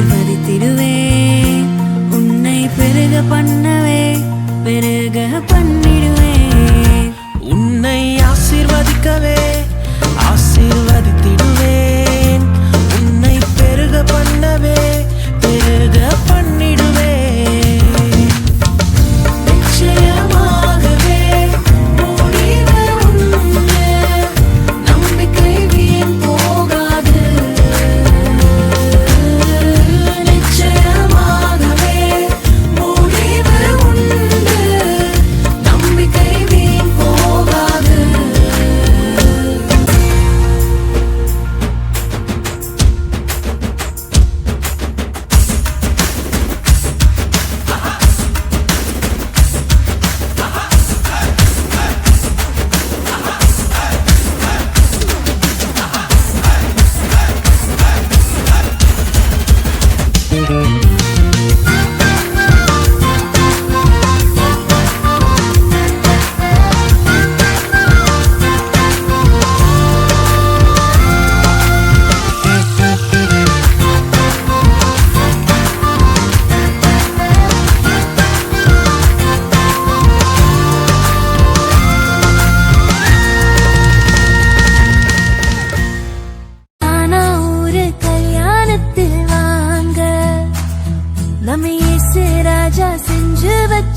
பதித்திடுவே உன்னை பெருக பண்ணவே பெருக பண்ணிடுவே. உன்னை ஆசீர்வதிக்கவே.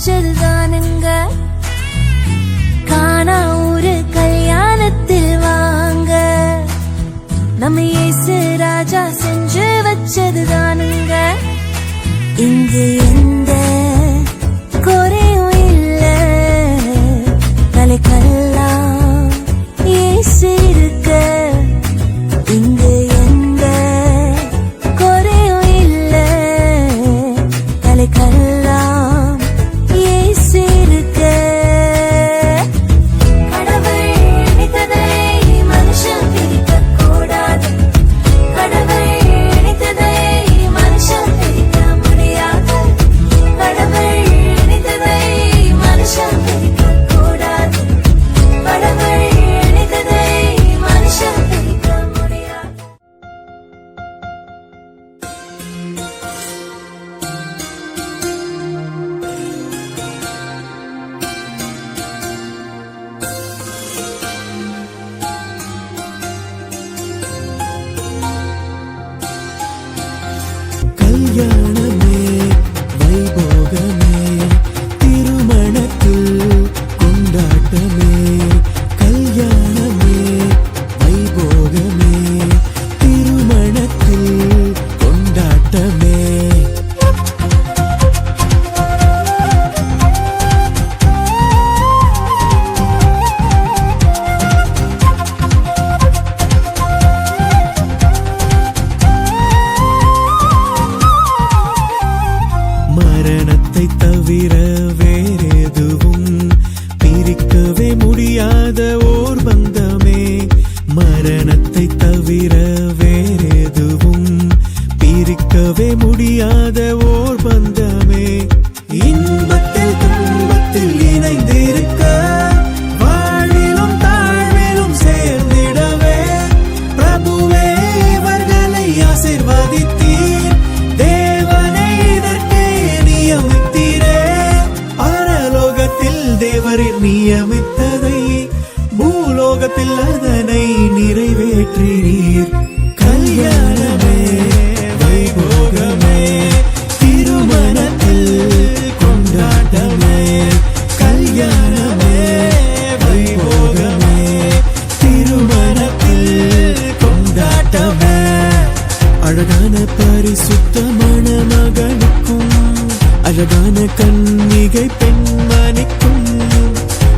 காய்ச்சல் தானுங்க காணா ஒரு கல்யாணத்தில் வாங்க. நம்ம இயேசு ராஜா செஞ்சு வச்சது இங்கு என் yeah. போற்றினீர் கல்யாணமே வைபோகமே திருமணத்தில் கொண்டாட்டமே. கல்யாணமே வைபோகமே திருமணத்தில் கொண்டாட்டமே. அழகான பரிசுத்தமான மகனுக்கும் அழகான கன்னிகை பெண்மணிக்கும்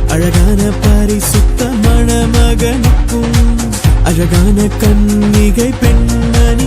அழகான பரிசுத்த மணமகனுக்கும் அழகான கன்னிகை பெண்மணி